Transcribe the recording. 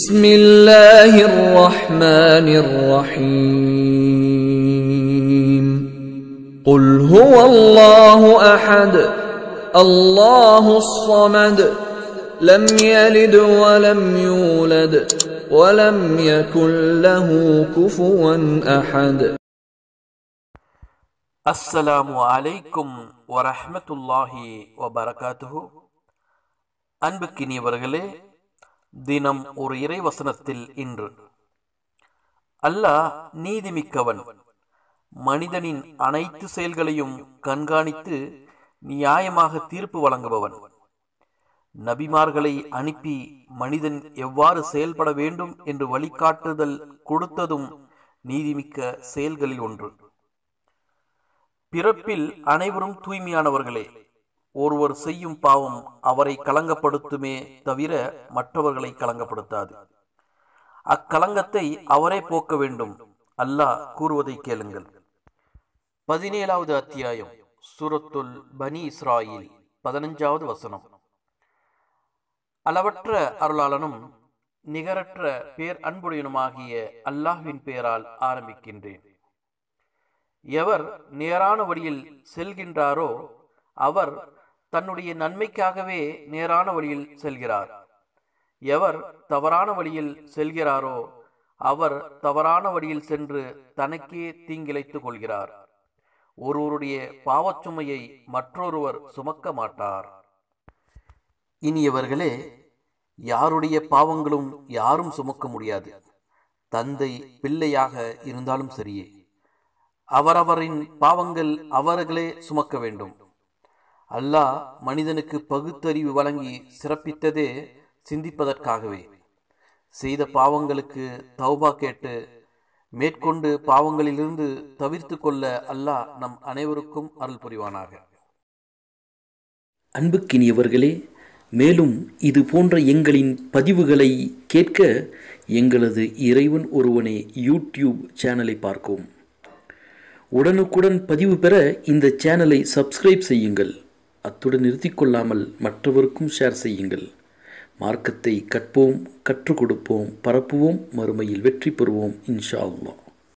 بسم الله الرحمن الرحيم قل هو الله احد الله الصمد لم يلد ولم يولد ولم يكن له كفوا احد அஸ்ஸலாமு அலைக்கும் வரஹ்மத்துல்லாஹி வபரகாத்துஹு அன்புக்கினியவர்களே தினம் ஒரு இறைவசனத்தில் இன்று. அல்லாஹ் நீதிமிக்கவன். மனிதனின் அனைத்து செயல்களையும் கண்காணித்து நியாயமாக தீர்ப்பு வழங்குபவன். நபிமார்களை அனுப்பி மனிதன் எவ்வாறு செயல்பட வேண்டும் என்று வழிகாட்டுதல் கொடுத்ததும் நீதிமிக்க செயல்களில் ஒன்று. பிறப்பில் அனைவரும் தூய்மையானவர்களே ஒருவர் செய்யும் பாவம் அவரை கலங்கப்படுத்துமே தவிர மற்றவர்களை கலங்கப்படுத்தாது. அக்கலங்கத்தை அவரே போக்க வேண்டும். அல்லாஹ் கூறுவதை கேளுங்கள். பதினேழாவது அத்தியாயம் சூரத்துல் பனி இஸ்ராயில் பதினஞ்சாவது வசனம். அளவற்ற அருளாளனும் நிகரற்ற பேர் அன்புடையனுமாகிய அல்லாஹ்வின் பெயரால் ஆரம்பிக்கின்றேன். எவர் நேரான வழியில் செல்கின்றாரோ அவர் தன்னுடைய நன்மைக்காகவே நேரான வழியில் செல்கிறார். எவர் தவறான வழியில் செல்கிறாரோ அவர் தவறான வழியில் சென்று தனக்கே தீங்கிழைத்துக் கொள்கிறார். ஒருவருடைய பாவச்சுமையை மற்றொருவர் சுமக்க மாட்டார். இனியவர்களே யாருடைய பாவங்களும் யாரும் சுமக்க முடியாது. தந்தை பிள்ளையாக இருந்தாலும் சரியே. அவரவரின் பாவங்கள் அவர்களே சுமக்க வேண்டும். அல்லாஹ் மனிதனுக்கு பகுத்தறிவு வழங்கி சிறப்பித்ததே சிந்திப்பதற்காகவே. செய்த பாவங்களுக்கு தௌபா கேட்டு மேற்கொண்டு பாவங்களிலிருந்து தவிர்த்து கொள்ள அல்லாஹ் நம் அனைவருக்கும் அருள் புரிவானாக. அன்புக்கினியவர்களே மேலும் இது போன்ற எங்களின் பதிவுகளை கேட்க எங்களது இறைவன் ஒருவனே யூடியூப் சேனலை பார்க்கவும். உடனுக்குடன் பதிவு பெற இந்த சேனலை சப்ஸ்கிரைப் செய்யுங்கள். அத்துடன் நிறுத்திக்கொள்ளாமல் மற்றவருக்கும் ஷேர் செய்யுங்கள். மார்க்கத்தை கற்போம் கற்றுக் கொடுப்போம் பரப்புவோம் மறுமையில் வெற்றி பெறுவோம் இன்ஷா அல்லா